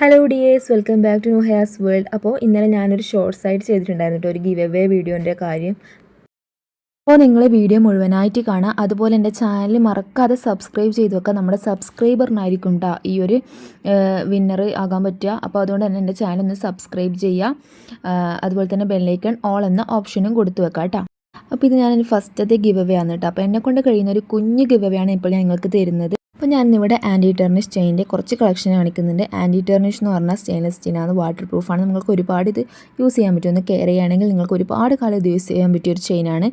Hello dears welcome back to new hairs world അപ്പോൾ ഇന്നലെ ഞാനൊരു ഷോർട്ട് ആയിട്ട് ചെയ്തിട്ടുണ്ടായിരുന്നു ഒരു ഗിവ് എവേ വീഡിയോന്റെ കാര്യം. അപ്പോൾ നിങ്ങൾ വീഡിയോ മുഴുവനായിട്ട് കാണുക അതുപോലെ എന്റെ ചാനൽ മറക്കാതെ സബ്സ്ക്രൈബ് ചെയ്ത് വെക്കുക നമ്മുടെ സബ്സ്ക്രൈബറിനായിരിക്കും കേട്ടോ ഈ ഒരു വിന്നർ ആകാൻ പറ്റുക. അപ്പോൾ അതുകൊണ്ട് തന്നെ എന്റെ ചാനൽ ഒന്ന് സബ്സ്ക്രൈബ് ചെയ്യുക. അതുപോലെ തന്നെ ബെല്ലൈക്കൺ ഓൾ എന്ന ഓപ്ഷനും കൊടുത്തു വെക്കാം കേട്ടോ അപ്പോൾ ഇത് ഞാൻ ഫസ്റ്റത്തെ ഗിവ് അവേ ആണ് കേട്ടോ അപ്പോൾ എന്നെ കൊണ്ട് കഴിയുന്ന ഒരു കുഞ്ഞ് ഗിവ് അവേ ആണ് ഇപ്പോൾ ഞാൻ നിങ്ങൾക്ക് തരുന്നത്. അപ്പോൾ ഞാൻ ഇവിടെ ആന്റി ടെർണിഷ് ചെയിന്റെ കുറച്ച് കളക്ഷൻ കാണിക്കുന്നുണ്ട്. ആന്റി ടെർണിഷ് എന്ന് പറഞ്ഞാൽ സ്റ്റെയിൻലെസ് സ്റ്റീനാണ് വാട്ടർ പ്രൂഫാണ് നിങ്ങൾക്ക് ഒരുപാട് ഇത് യൂസ് ചെയ്യാൻ പറ്റും. ഒന്ന് കെയർ ചെയ്യുകയാണെങ്കിൽ നിങ്ങൾക്ക് ഒരുപാട് കാലം ഇത് യൂസ് ചെയ്യാൻ പറ്റിയ ഒരു ചെയിനാണ്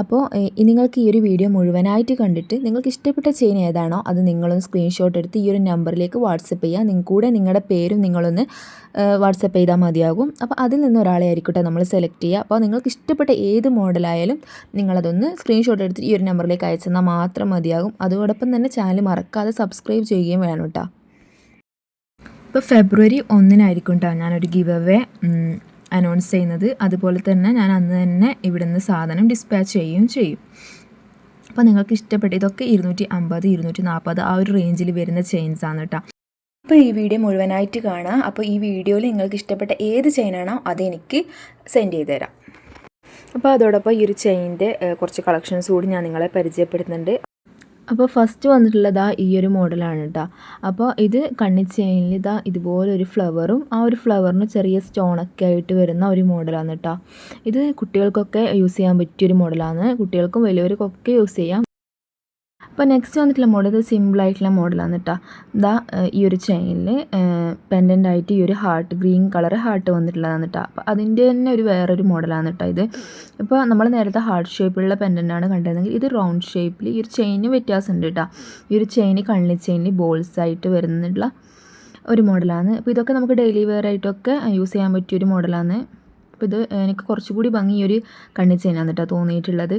അപ്പോൾ നിങ്ങൾക്ക് ഈ ഒരു വീഡിയോ മുഴുവനായിട്ട് കണ്ടിട്ട് നിങ്ങൾക്ക് ഇഷ്ടപ്പെട്ട ചെയിൻ ഏതാണോ അത് നിങ്ങളൊന്ന് സ്ക്രീൻഷോട്ട് എടുത്ത് ഈ ഒരു നമ്പറിലേക്ക് വാട്സപ്പ് ചെയ്യുക. നിങ്ങൾ കൂടെ നിങ്ങളുടെ പേരും നിങ്ങളൊന്ന് വാട്സപ്പ് ചെയ്താൽ മതിയാകും. അപ്പോൾ അതിൽ നിന്ന് ഒരാളെ ആയിരിക്കട്ടെ നമ്മൾ സെലക്ട് ചെയ്യുക. അപ്പോൾ നിങ്ങൾക്ക് ഇഷ്ടപ്പെട്ട ഏത് മോഡലായാലും നിങ്ങളതൊന്ന് സ്ക്രീൻഷോട്ട് എടുത്ത് ഈ ഒരു നമ്പറിലേക്ക് അയച്ചെന്നാൽ മാത്രം മതിയാകും. അതോടൊപ്പം തന്നെ ചാനൽ മറക്കാതെ സബ്സ്ക്രൈബ് ചെയ്യുകയും വേണം കേട്ടോ. ഇപ്പോൾ ഫെബ്രുവരി ഒന്നിനായിരിക്കും കേട്ടോ ഞാനൊരു ഗിവ് അവേ അനൗൺസ് ചെയ്യുന്നത്. അതുപോലെ തന്നെ ഞാൻ അന്ന് തന്നെ ഇവിടുന്ന് സാധനം ഡിസ്പാച്ച് ചെയ്യുകയും ചെയ്യും. അപ്പോൾ നിങ്ങൾക്ക് ഇഷ്ടപ്പെട്ട ഇതൊക്കെ ഇരുന്നൂറ്റി അമ്പത് ഇരുന്നൂറ്റി നാൽപ്പത് ആ ഒരു റേഞ്ചിൽ വരുന്ന ചെയിൻസ് ആണ് കേട്ടോ. അപ്പോൾ ഈ വീഡിയോ മുഴുവനായിട്ട് കാണുക അപ്പോൾ ഈ വീഡിയോയിൽ നിങ്ങൾക്ക് ഇഷ്ടപ്പെട്ട ഏത് ചെയിനാണോ അതെനിക്ക് സെൻഡ് ചെയ്ത് തരാം. അപ്പോൾ അതോടൊപ്പം ഈ ഒരു ചെയിനിന്റെ കുറച്ച് കളക്ഷൻസ് കൂടി ഞാൻ നിങ്ങളെ പരിചയപ്പെടുത്തുന്നുണ്ട്. അപ്പോൾ ഫസ്റ്റ് വന്നിട്ടുള്ളതാ ഈ ഒരു മോഡലാണ് കേട്ടോ അപ്പോൾ ഇത് കണ്ണിച്ചെയിനിൽ ഇതാ ഇതുപോലെ ഒരു ഫ്ലവറും ആ ഒരു ഫ്ലവറിന് ചെറിയ സ്റ്റോണൊക്കെ ആയിട്ട് വരുന്ന ഒരു മോഡലാണ് കേട്ടോ ഇത് കുട്ടികൾക്കൊക്കെ യൂസ് ചെയ്യാൻ പറ്റിയൊരു മോഡലാണ്. കുട്ടികൾക്കും വലിയവർക്കൊക്കെ യൂസ് ചെയ്യാം അപ്പോൾ നെക്സ്റ്റ് വന്നിട്ടുള്ള മോഡൽ ഇത് സിമ്പിളായിട്ടുള്ള മോഡലാണ് കേട്ടോ ദാ ഈ ഒരു ചെയിനിൽ പെൻഡന്റ് ആയിട്ട് ഈ ഒരു ഹാർട്ട് ഗ്രീൻ കളർ ഹാർട്ട് വന്നിട്ടുള്ളതാണ് കേട്ടോ അപ്പോൾ അതിന്റെ തന്നെ ഒരു വേറൊരു മോഡലാണ് കേട്ടോ ഇത്. ഇപ്പോൾ നമ്മൾ നേരത്തെ ഹാർട്ട് ഷേപ്പിലുള്ള പെൻഡന്റാണ് കണ്ടതെങ്കിൽ ഇത് റൗണ്ട് ഷേപ്പിൽ ഈ ഒരു ചെയിന് വ്യത്യാസമുണ്ട് കേട്ടോ ഈ ഒരു ചെയിന് കണ്ണി ചെയിനിൽ ബോൾസ് ആയിട്ട് വരുന്നുള്ള ഒരു മോഡലാണ് അപ്പോൾ ഇതൊക്കെ നമുക്ക് ഡെയിലി വെയർ ആയിട്ടൊക്കെ യൂസ് ചെയ്യാൻ പറ്റിയ ഒരു മോഡലാണ് അപ്പോൾ ഇത് എനിക്ക് കുറച്ചുകൂടി ഭംഗി ഒരു കണ്ണി ചെയിനാണ് കേട്ടോ തോന്നിയിട്ടുള്ളത്.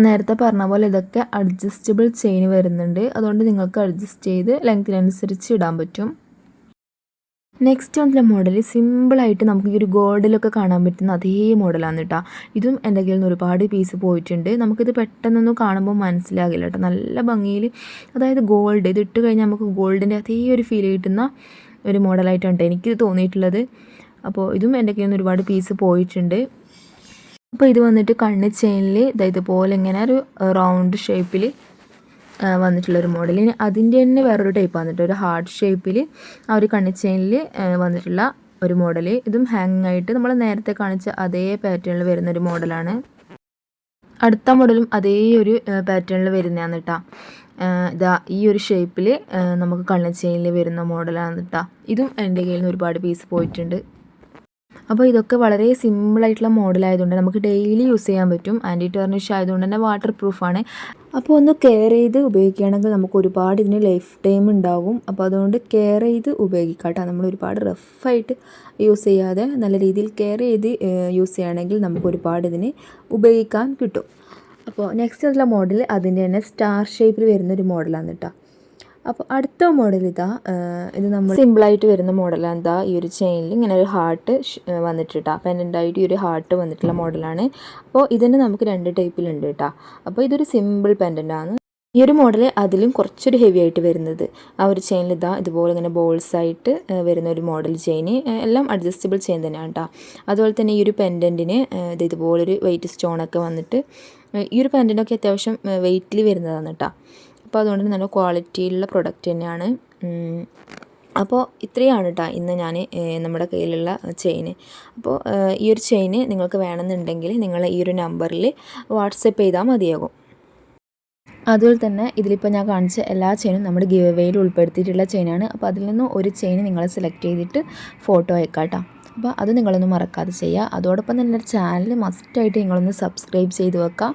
ഞാൻ നേരത്തെ പറഞ്ഞ പോലെ ഇതൊക്കെ അഡ്ജസ്റ്റബിൾ ചെയിൻ വരുന്നുണ്ട്. അതുകൊണ്ട് നിങ്ങൾക്ക് അഡ്ജസ്റ്റ് ചെയ്ത് ലെങ്ത്തിനനുസരിച്ച് ഇടാൻ പറ്റും. നെക്സ്റ്റ് വന്നിട്ടുള്ള മോഡൽ സിമ്പിളായിട്ട് നമുക്ക് ഈ ഒരു ഗോൾഡിലൊക്കെ കാണാൻ പറ്റുന്ന അതേ മോഡലാണ് കേട്ടോ ഇതും എന്തെങ്കിലും ഒരുപാട് പീസ് പോയിട്ടുണ്ട്. നമുക്കിത് പെട്ടെന്നൊന്നും കാണുമ്പോൾ മനസ്സിലാകില്ല കേട്ടോ നല്ല ഭംഗിയിൽ അതായത് ഗോൾഡ് ഇത് ഇട്ട് കഴിഞ്ഞാൽ നമുക്ക് ഗോൾഡിന്റെ അതേ ഒരു ഫീൽ കിട്ടുന്ന ഒരു മോഡലായിട്ടുണ്ട് എനിക്ക് തോന്നിയിട്ടുള്ളത്. അപ്പോൾ ഇതും എന്റെ കയ്യിൽ നിന്ന് ഒരുപാട് പീസ് പോയിട്ടുണ്ട്. അപ്പോൾ ഇത് വന്നിട്ട് കണ്ണ് ചെയിനിൽ ഇതാ ഇതുപോലെ ഇങ്ങനെ ഒരു റൗണ്ട് ഷേപ്പിൽ വന്നിട്ടുള്ളൊരു മോഡൽ ഇനി അതിന്റെ തന്നെ വേറൊരു ടൈപ്പ് വന്നിട്ട് ഒരു ഹാർഡ് ഷേപ്പിൽ ആ ഒരു കണ്ണ് ചെയിനിൽ വന്നിട്ടുള്ള ഒരു മോഡൽ ഇതും ഹാങ് ആയിട്ട് നമ്മൾ നേരത്തെ കാണിച്ച അതേ പാറ്റേണിൽ വരുന്ന ഒരു മോഡലാണ് അടുത്ത മോഡലും അതേ ഒരു പാറ്റേണിൽ വരുന്നതാണ് കേട്ടോ ഇതാ ഈ ഒരു ഷേപ്പിൽ നമുക്ക് കണ്ണ് ചെയിനിൽ വരുന്ന മോഡലാണ് കേട്ടോ ഇതും എന്റെ കയ്യിൽ നിന്ന് ഒരുപാട് പീസ് പോയിട്ടുണ്ട്. അപ്പോൾ ഇതൊക്കെ വളരെ സിമ്പിളായിട്ടുള്ള മോഡലായതുകൊണ്ട് നമുക്ക് ഡെയിലി യൂസ് ചെയ്യാൻ പറ്റും. ആന്റി ടെർണിഷ് ആയതുകൊണ്ട് തന്നെ വാട്ടർ പ്രൂഫാണ് അപ്പോൾ ഒന്ന് കെയർ ചെയ്ത് ഉപയോഗിക്കുകയാണെങ്കിൽ നമുക്ക് ഒരുപാട് ഇതിന് ലൈഫ് ടൈം ഉണ്ടാകും. അപ്പോൾ അതുകൊണ്ട് കെയർ ചെയ്ത് ഉപയോഗിക്കാം കേട്ടോ നമ്മൾ ഒരുപാട് റഫായിട്ട് യൂസ് ചെയ്യാതെ നല്ല രീതിയിൽ കെയർ ചെയ്ത് യൂസ് ചെയ്യുകയാണെങ്കിൽ നമുക്ക് ഒരുപാട് ഇതിന് ഉപയോഗിക്കാൻ കിട്ടും. അപ്പോൾ നെക്സ്റ്റ് ഉള്ള മോഡൽ അതിന്റെ തന്നെ സ്റ്റാർ ഷേപ്പിൽ വരുന്ന ഒരു മോഡലാണ് കേട്ടോ അപ്പോൾ അടുത്ത മോഡൽ ഇതാ ഇത് നമ്മൾ സിമ്പിളായിട്ട് വരുന്ന മോഡലാണ് എന്താ ഈ ഒരു ചെയിനിൽ ഇങ്ങനെ ഒരു ഹാർട്ട് വന്നിട്ടാ പെൻഡന്റായിട്ട് ഈ ഒരു ഹാർട്ട് വന്നിട്ടുള്ള മോഡലാണ് അപ്പോൾ ഇതിന് നമുക്ക് രണ്ട് ടൈപ്പിലുണ്ട് കേട്ടോ അപ്പോൾ ഇതൊരു സിമ്പിൾ പെൻഡന്റാണ് ഈ ഒരു മോഡൽ അതിലും കുറച്ചൊരു ഹെവി ആയിട്ട് വരുന്നത്. ആ ഒരു ചെയിനിൽ ഇതാ ഇതുപോലെ ഇങ്ങനെ ബോൾസ് ആയിട്ട് വരുന്ന ഒരു മോഡൽ ചെയിന് എല്ലാം അഡ്ജസ്റ്റബിൾ ചെയിൻ തന്നെയാണ് കേട്ടോ അതുപോലെ തന്നെ ഈ ഒരു പെൻഡന്റിന് ഇത് ഇതുപോലൊരു വെയിറ്റ് സ്റ്റോണൊക്കെ വന്നിട്ട് ഈ ഒരു പെൻഡന്റൊക്കെ അത്യാവശ്യം വെയിറ്റിൽ വരുന്നതാണ് കേട്ടോ അപ്പോൾ അതുകൊണ്ട് നല്ല ക്വാളിറ്റിയിലുള്ള പ്രൊഡക്റ്റ് തന്നെയാണ്. അപ്പോൾ ഇത്രയാണ് കേട്ടോ ഇന്ന് ഞാൻ നമ്മുടെ കയ്യിലുള്ള ചെയിന് അപ്പോൾ ഈ ഒരു ചെയിന് നിങ്ങൾക്ക് വേണമെന്നുണ്ടെങ്കിൽ നിങ്ങൾ ഈ ഒരു നമ്പറിൽ വാട്സപ്പ് ചെയ്താൽ മതിയാകും. അതുപോലെ തന്നെ ഇതിലിപ്പോൾ ഞാൻ കാണിച്ച എല്ലാ ചെയിനും നമ്മുടെ ഗിവ് വേയിൽ ഉൾപ്പെടുത്തിയിട്ടുള്ള ചെയിനാണ് അപ്പോൾ അതിൽ നിന്നും ഒരു ചെയിൻ നിങ്ങൾ സെലക്ട് ചെയ്തിട്ട് ഫോട്ടോ അയക്കാം അപ്പോൾ അത് നിങ്ങളൊന്നും മറക്കാതെ ചെയ്യുക അതോടൊപ്പം തന്നെ ചാനൽ മസ്റ്റായിട്ട് നിങ്ങളൊന്ന് സബ്സ്ക്രൈബ് ചെയ്ത് വെക്കാം.